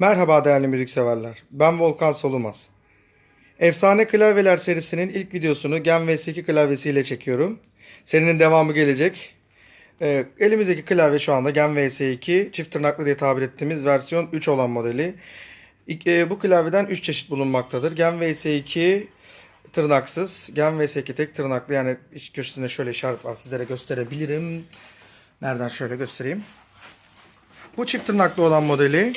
Merhaba değerli müzikseverler. Ben Volkan Solumaz. Efsane Klavyeler serisinin ilk videosunu Gen VS2 klavyesiyle çekiyorum. Serinin devamı gelecek. Ee, elimizdeki klavye şu anda Gen VS2 çift tırnaklı diye tabir ettiğimiz versiyon 3 olan modeli. E, bu klavyeden 3 çeşit bulunmaktadır. Gen VS2 tırnaksız, Gen VS2 tek tırnaklı yani iç köşesinde şöyle işaret var sizlere gösterebilirim. Nereden şöyle göstereyim. Bu çift tırnaklı olan modeli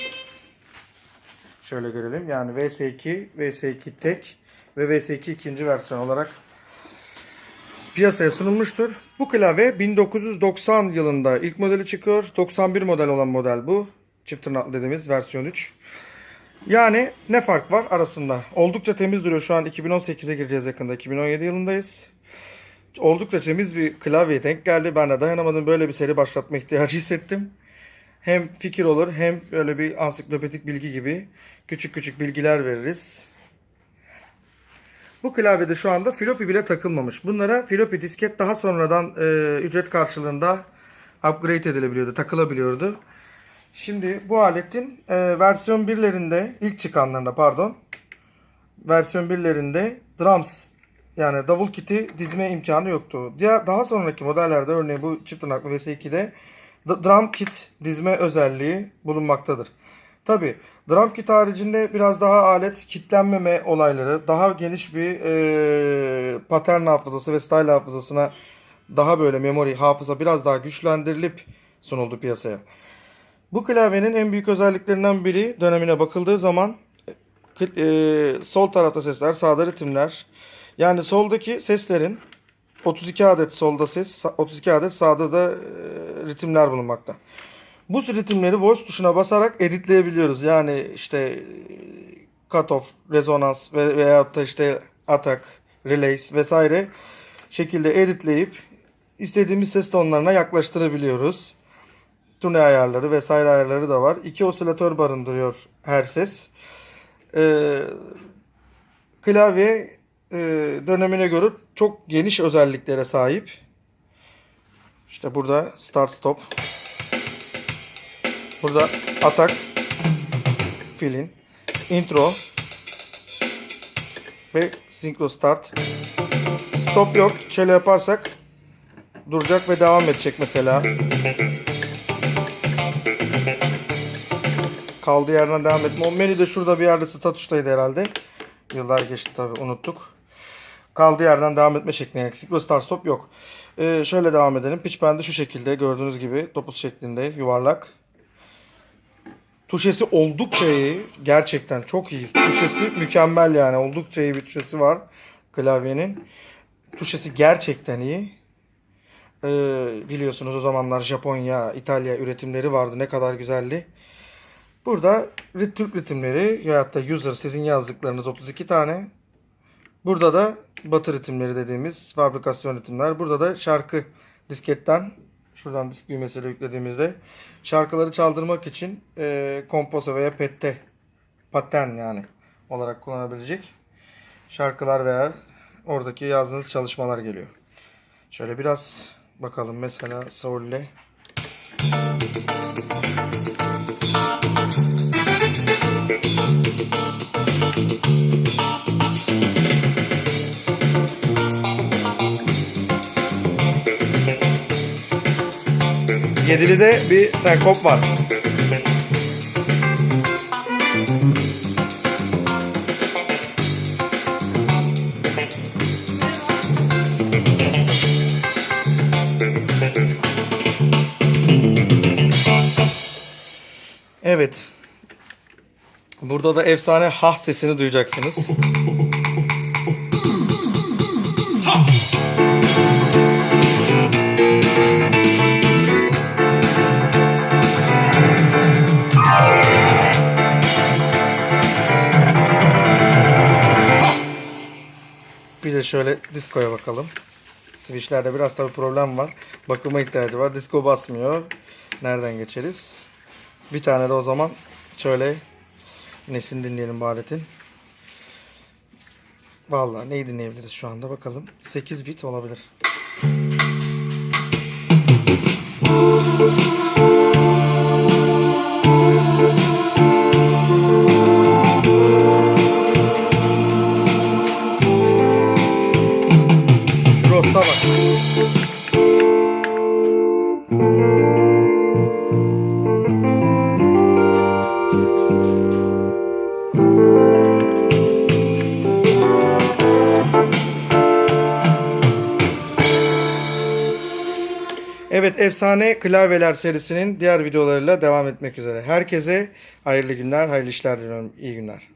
Şöyle görelim. Yani VS2, VS2 tek ve VS2 ikinci versiyon olarak piyasaya sunulmuştur. Bu klavye 1990 yılında ilk modeli çıkıyor. 91 model olan model bu. Çift tırnaklı dediğimiz versiyon 3. Yani ne fark var arasında? Oldukça temiz duruyor. Şu an 2018'e gireceğiz yakında. 2017 yılındayız. Oldukça temiz bir klavyeye denk geldi. Ben de dayanamadım. Böyle bir seri başlatma ihtiyacı hissettim hem fikir olur hem böyle bir ansiklopedik bilgi gibi küçük küçük bilgiler veririz. Bu klavyede şu anda floppy bile takılmamış. Bunlara floppy disket daha sonradan e, ücret karşılığında upgrade edilebiliyordu, takılabiliyordu. Şimdi bu aletin e, versiyon 1'lerinde, ilk çıkanlarında pardon, versiyon 1'lerinde drums yani davul kiti dizme imkanı yoktu. Diğer daha sonraki modellerde örneğin bu çift tırnaklı VS2'de d- drum kit dizme özelliği bulunmaktadır. Tabi drum kit haricinde biraz daha alet kitlenmeme olayları, daha geniş bir e, pattern hafızası ve style hafızasına daha böyle memory hafıza biraz daha güçlendirilip sunuldu piyasaya. Bu klavyenin en büyük özelliklerinden biri dönemine bakıldığı zaman e, sol tarafta sesler, sağda ritimler. Yani soldaki seslerin 32 adet solda ses, 32 adet sağda da ritimler bulunmakta. Bu ritimleri voice tuşuna basarak editleyebiliyoruz. Yani işte e, cutoff, rezonans ve veyahut da işte attack, release vesaire şekilde editleyip istediğimiz ses tonlarına yaklaştırabiliyoruz. Tune ayarları vesaire ayarları da var. İki osilatör barındırıyor her ses. Ee, klavye e, dönemine göre çok geniş özelliklere sahip. İşte burada start stop. Burada atak, fill in, intro ve synchro start. Stop yok. Şöyle yaparsak duracak ve devam edecek mesela. Kaldığı yerden devam etme. O menü de şurada bir yerde statüsteydi herhalde. Yıllar geçti tabi unuttuk. Kaldığı yerden devam etme şeklinde eksik ve start stop yok. Ee, şöyle devam edelim. Pitch bend'i şu şekilde gördüğünüz gibi topuz şeklinde yuvarlak. Tuşesi oldukça iyi. Gerçekten çok iyi. Tuşesi mükemmel yani. Oldukça iyi bir tuşesi var klavyenin. Tuşesi gerçekten iyi. Ee, biliyorsunuz o zamanlar Japonya, İtalya üretimleri vardı. Ne kadar güzeldi. Burada Türk ritimleri ya da user sizin yazdıklarınız 32 tane. Burada da batı ritimleri dediğimiz fabrikasyon ritimler. Burada da şarkı disketten şuradan disk düğmesiyle yüklediğimizde şarkıları çaldırmak için e, komposo veya pette patern yani olarak kullanabilecek şarkılar veya oradaki yazdığınız çalışmalar geliyor. Şöyle biraz bakalım mesela Soul'le. Thank you. 7'lide bir senkop var. Evet. Burada da efsane hah sesini duyacaksınız. De şöyle diskoya bakalım. Switchlerde biraz tabi problem var. Bakıma ihtiyacı var. Disko basmıyor. Nereden geçeriz? Bir tane de o zaman şöyle nesini dinleyelim bu aletin. Vallahi neyi dinleyebiliriz şu anda bakalım. 8 bit olabilir. Evet efsane klavyeler serisinin diğer videolarıyla devam etmek üzere. Herkese hayırlı günler, hayırlı işler diliyorum. İyi günler.